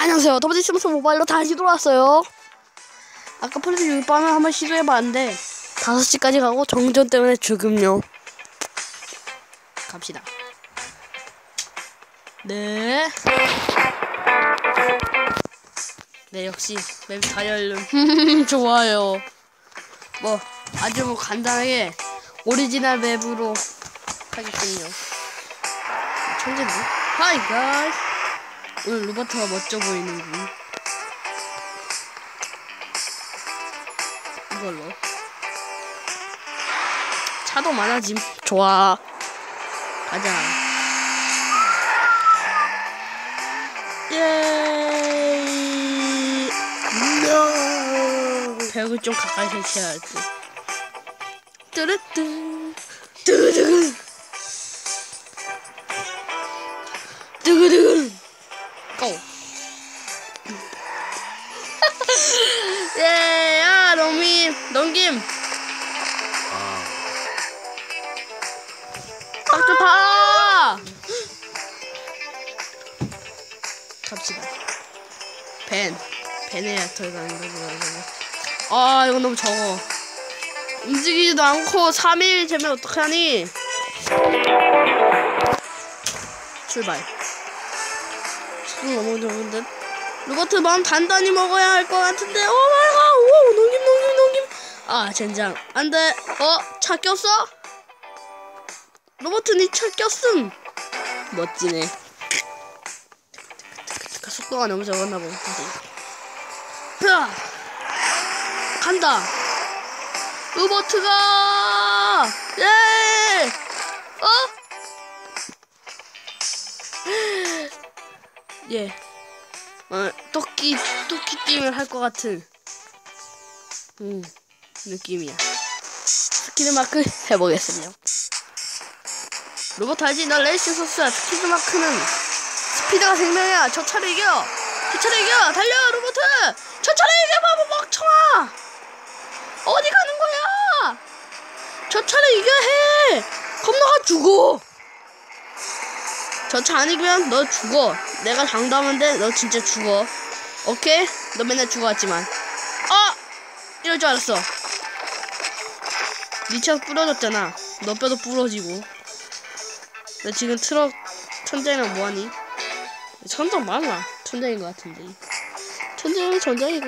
안녕하세요. 더블디 스무스 모바일로 다시 돌아왔어요. 아까 플레이 6밤에 한번 시도해봤는데 5시까지 가고 정전 때문에 죽음요. 갑시다. 네. 네, 역시 맵 다이얼름 좋아요. 뭐 아주 뭐 간단하게 오리지널 맵으로 하겠군요. 천재인데? 하이 가이 오늘 로버트가 멋져 보이는군. 이걸로. 차도 많아짐. 좋아. 가자. 예이. 벽을 좀 가까이 설치해야 할 듯. 뚜르뚜. 뚜르뚜. 갑시다. 벤, 벤에야 들어가는 거지. 아, 이거 너무 적어. 움직이지도 않고 3일 되면 어떡하니? 출발. 지금 너무 적은데. 로버트 맘 단단히 먹어야 할 것 같은데. 오 갓. 오, 넘김, 넘김, 넘김. 아, 젠장. 안 돼. 어, 차 꼈어? 로버트 니차 꼈음. 멋지네. 속도가 너무 적었나 보다. 자, 간다. 로버트가 예. 어? 예. 어, 토끼 토끼 게임을 할 것 같은 음 느낌이야. 스키드 마크 해보겠습니다. 로버트 알지? 나 레이싱 선수야. 스피드 마크는 스 피드가 생명이야. 저 차를 이겨. 저 차를 이겨. 달려, 로버트. 저 차를 이겨, 바보 멍청아. 어디 가는 거야? 저 차를 이겨야 해. 겁나가 죽어. 저 차 안 이기면 너 죽어. 내가 장담한데 너 진짜 죽어. 오케이? 너 맨날 죽어왔지만. 아! 이럴 줄 알았어. 니차 부러졌잖아. 너 뼈도 부러지고. 너 지금 트럭 천장이랑 뭐하니? 천장 많아. 천장인 것 같은데. 천장은 천장이고.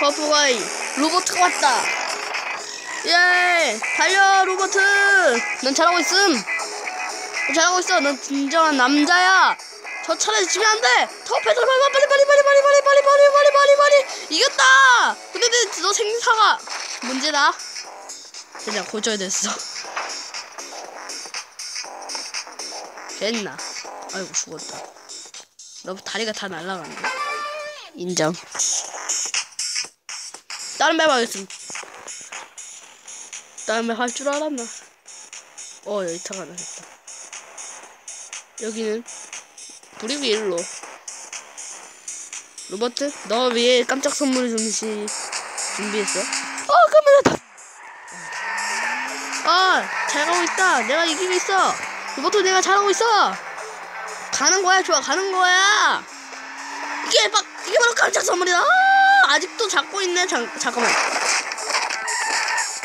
터프가이 로버트가 왔다. 예, 달려 로버트. 넌 잘하고 있음. 너 잘하고 있어. 넌 진정한 남자야. 저 차를 지면 안 돼. 더 페달 빨리 빨리 빨리 빨리 빨리 빨리 빨리 빨리 빨리 빨리 이겼다. 근데 내, 너 생사가 문제다. 그냥 고쳐야됐어. 됐나? 아이고 죽었다. 너 다리가 다 날라간다. 인정. 다른 맵 하겠습니다. 다른 맵 할 줄 알았나? 어 여기 타가 나겠다. 여기는 그리고 일로 로버트 너 위에 깜짝 선물 준비 준비했어? 어 깜짝이야 아 잘가고 있다. 내가 이기고 있어. 로버트 내가 잘하고 있어. 가는 거야 좋아. 가는 거야. 이게 막 이게 바로 깜짝 선물이다. 아, 아직도 잡고 있네. 잠, 잠깐만.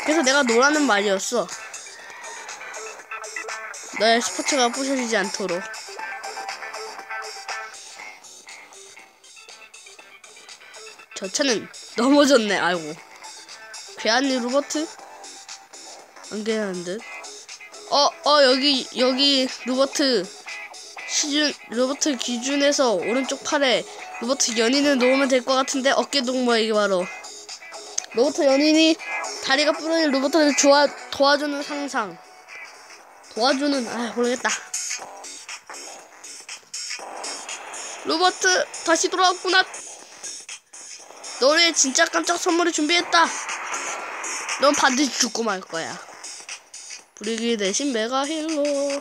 그래서 내가 노라는 말이었어. 너의 스포츠가 부셔지지 않도록. 저 차는 넘어졌네. 아이고. 괴한니 로버트? 안 괴한 듯? 어, 어, 여기, 여기, 로버트, 시준, 로버트 기준에서 오른쪽 팔에 로버트 연인을 놓으면 될 것 같은데, 어깨 동무야, 이게 바로. 로버트 연인이 다리가 부러진 로버트를 좋아, 도와주는 상상. 도와주는, 아, 모르겠다. 로버트, 다시 돌아왔구나. 너의 진짜 깜짝 선물을 준비했다. 넌 반드시 죽고 말 거야. 브리기 대신 메가 힐러.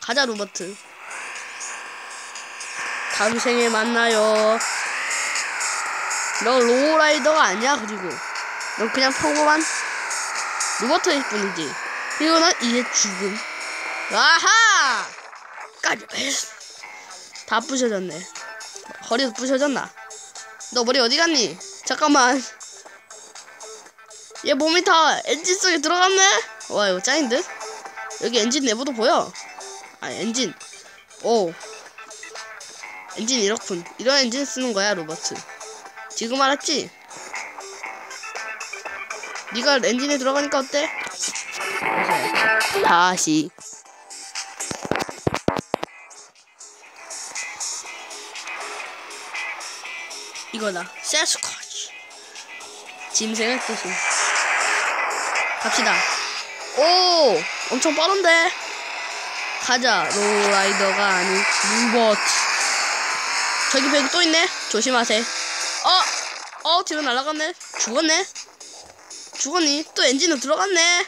가자 로버트. 다음 생에 만나요. 너 로우라이더가 아니야 그리고 넌 그냥 평범한 로버트일 뿐이지. 그리고 난 이제 죽음. 아하! 까지. 다 부셔졌네. 허리도 부셔졌나? 너 머리 어디 갔니? 잠깐만. 얘 몸이 다 엔진 속에 들어갔네? 와, 이거 짱인데? 여기 엔진 내부도 보여. 아, 엔진. 오. 엔진 이렇군. 이런 엔진 쓰는 거야, 로버트. 지금 알았지? 네가 엔진에 들어가니까 어때? 다시. 이거다. 세스코치. 짐승의 뜻은. 갑시다. 오! 엄청 빠른데? 가자. 로라이더가 아닌 루버트. 저기 벽이 또 있네? 조심하세요. 어! 어, 뒤로 날아갔네? 죽었네? 죽었니? 또 엔진으로 들어갔네?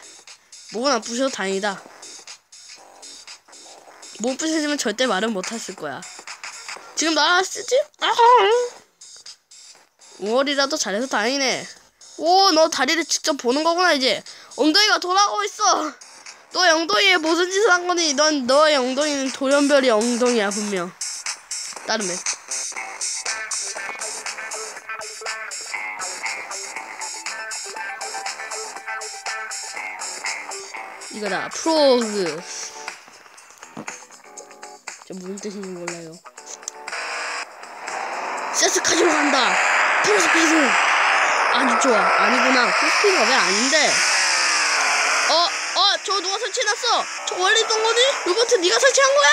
목은 안 부셔도 다행이다. 못 부셔지면 절대 말은 못했을 거야. 지금 날아쓰지? 아! 5월이라도 잘해서 다행이네. 오, 너 다리를 직접 보는 거구나, 이제. 엉덩이가 돌아가고 있어. 너 엉덩이에 무슨 짓을 한 거니? 넌, 너의 엉덩이는 돌연별이 엉덩이야, 분명. 따르면. 이거다, 프로그. 저 무슨 뜻인지 몰라요. 세스카지로 간다! 풀스피드! 아주 좋아. 아니구나. 풀스피드가 왜 아닌데? 어, 어, 저 누가 설치해놨어? 저 원래 있던 거지? 로버트 네가 설치한 거야?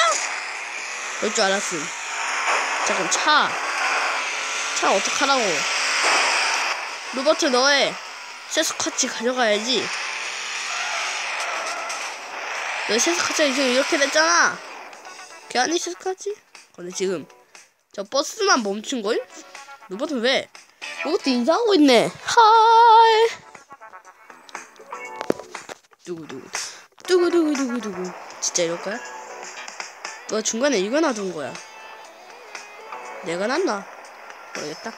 그럴 줄 알았음. 잠깐, 차. 차 어떡하라고. 로버트 너의 세스카치 가져가야지. 너 세스카치가 지금 이렇게 됐잖아. 걔아니 세스카치? 근데 지금 저 버스만 멈춘 걸? 로버트 왜? 로버트 인사하고 있네. 하이. 누구 누구 누구 진짜 이럴 거야? 너 중간에 이거 놔둔 거야. 내가 놨나? 모르겠다.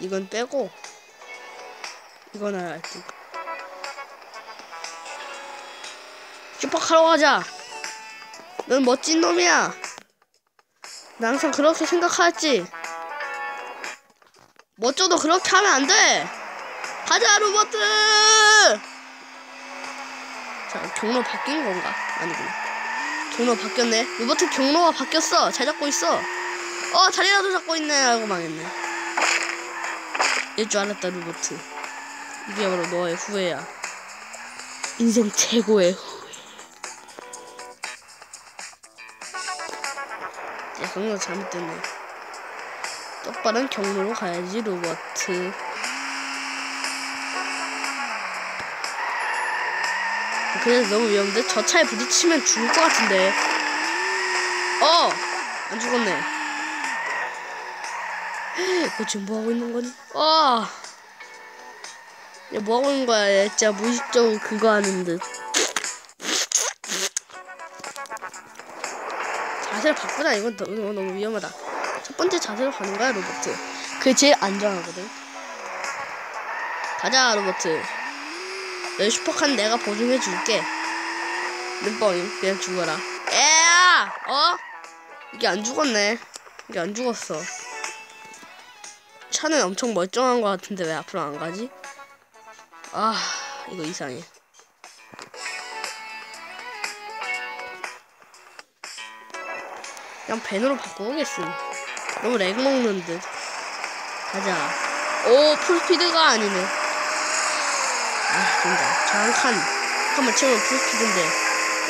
이건 빼고 이건 알지. 슈퍼카로 가자. 넌 멋진 놈이야. 나 항상 그렇게 생각하지. 멋져도 그렇게 하면 안 돼. 가자, 로버트. 자, 경로 바뀐 건가? 아니구나. 경로 바뀌었네. 로버트 경로가 바뀌었어. 잘 잡고 있어. 어, 자리라도 잡고 있네. 알고 망했네. 일 줄 알았다, 로버트. 이게 바로 너의 후회야. 인생 최고의 후회. 야, 경로 잘못됐네. 똑바른 경로로 가야지, 로버트. 그래서 너무 위험한데? 저 차에 부딪히면 죽을 것 같은데. 어! 안 죽었네. 너 지금 뭐하고 있는 거니? 와! 야, 뭐하고 있는 거야? 얘 진짜 무의식적으로 그거 하는 듯. 자세를 바꾸자. 이건 너무, 너무 위험하다. 첫 번째 자세로 가는 거야, 로버트. 그게 제일 안전하거든. 가자, 로버트. 내 슈퍼칸 내가 보증해 줄게. 눈뻥임 그냥 죽어라. 에야! 어? 이게 안 죽었네. 이게 안 죽었어. 차는 엄청 멀쩡한 것 같은데 왜 앞으로 안 가지? 아, 이거 이상해. 그냥 밴으로 바꾸겠음. 너무 렉 먹는 듯. 가자. 오, 풀스피드가 아니네. 아, 진짜. 칸. 한번 채우면 풀스피드인데.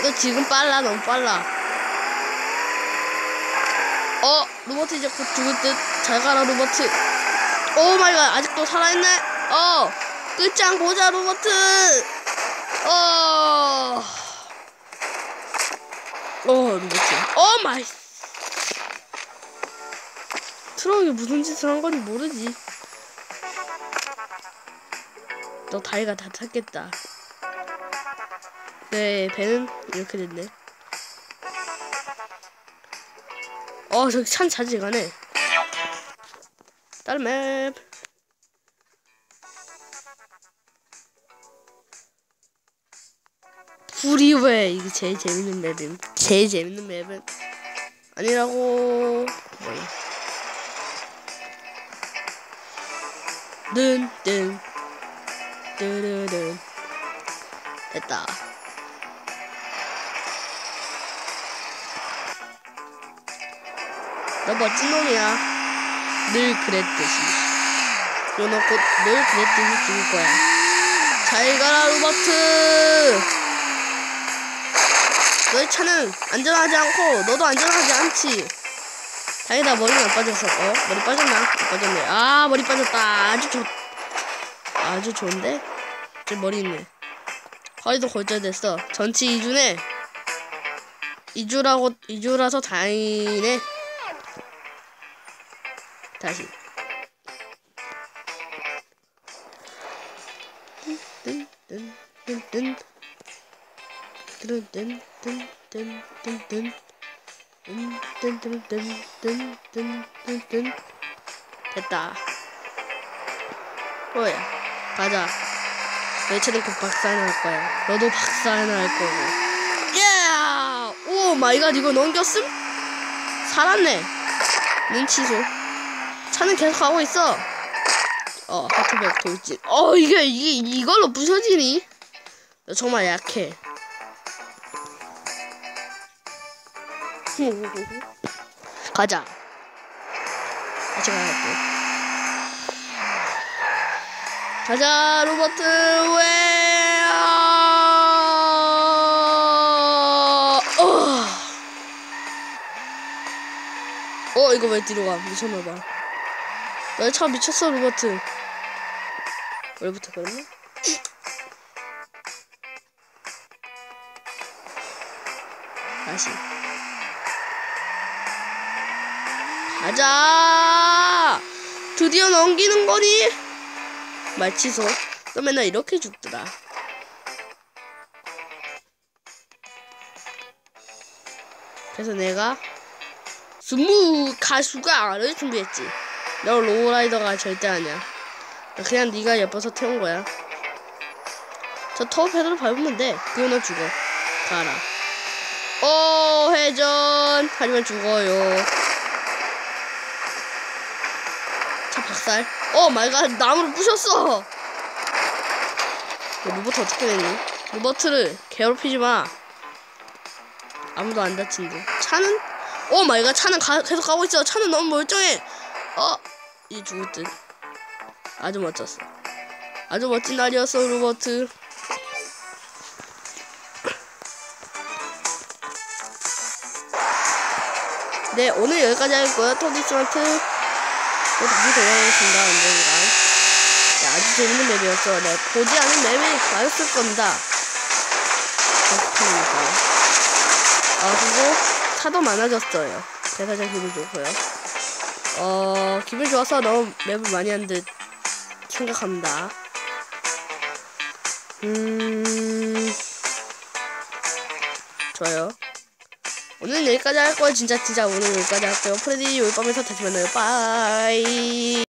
너 지금 빨라, 너무 빨라. 어, 로버트 이제 곧 죽을 듯. 잘 가라, 로버트. 오 마이 갓, 아직도 살아있네? 어, 끝장 보자, 로버트. 어, 어, 로버트. 오 마이. 트럭이 무슨 짓을 한 건지 모르지. 너 다리가 다 탔겠다. 네, 배는 이렇게 됐네. 어, 저기 산 자주 가네. 다른 맵. 불이 왜 이게 제일 재밌는 맵임. 제일 재밌는 맵은 아니라고. 뭐야. 눈, 눈. 뜨르른 됐다. 너 멋진 놈이야. 늘 그랬듯이. 그리고 너곧늘 그랬듯이 죽을 거야. 잘 가라 로버트. 너의 차는 안전하지 않고 너도 안전하지 않지. 다행이다 머리는 안 빠졌어. 어? 머리 빠졌나? 안 빠졌네. 아 머리 빠졌다. 아주 좋. 아주 좋은데? 제 머리 있네. 허리도 골절됐어. 전치 2주네. 2주라고 2주라서 다행이네. 다시. 됐다. 뭐야? 가자. 내 차는 곧 박살 날 거야. 너도 박살 날 거고. 예! 오 마이 갓 이거 넘겼음? 살았네. 눈치소. 차는 계속 가고 있어. 어, 하트백 돌진. 어, 이게, 이게, 이걸로 부서지니? 너 정말 약해. 가자. 같이 가야겠다. 가자, 로버트, 왜, 아, 어. 어, 이거 왜 뒤로 가? 미쳤나봐. 너의 차 미쳤어, 로버트. 왜부터 그랬나? 다시. 가자! 드디어 넘기는 거니? 말 취소. 너 맨날 이렇게 죽더라. 그래서 내가 스무 가수가를 준비했지. 너 로우라이더가 절대 아니야. 나 그냥 네가 예뻐서 태운 거야. 저 터보 페달을 밟으면 돼. 그거 너 죽어. 가라. 오 회전. 하지만 죽어요. 차 박살. 어 마이갓 나무를 부셨어. 너 로버트 어떻게 됐니? 로버트를 괴롭히지 마. 아무도 안 다친데. 차는? 오 마이갓 차는 가, 계속 가고 있어. 차는 너무 멀쩡해. 어? 이 죽을 듯. 아주 멋졌어. 아주 멋진 날이었어, 로버트. 네, 오늘 여기까지 할 거예요. 토디스마트. 또 다시 돌아오겠습니다, 언젠가. 네, 아주 재밌는 맵이었어. 네, 보지 않은 맵이 많았을 겁니다. 계속하니까. 아, 그리고 차도 많아졌어요. 제 기분 좋고요. 어, 기분 좋아서 너무 맵을 많이 한 듯 생각합니다. 음, 좋아요. 오늘 여기까지 할 거예요. 진짜, 진짜 오늘 여기까지 할게요. 프레디 올 밤에서 다시 만나요. 빠이.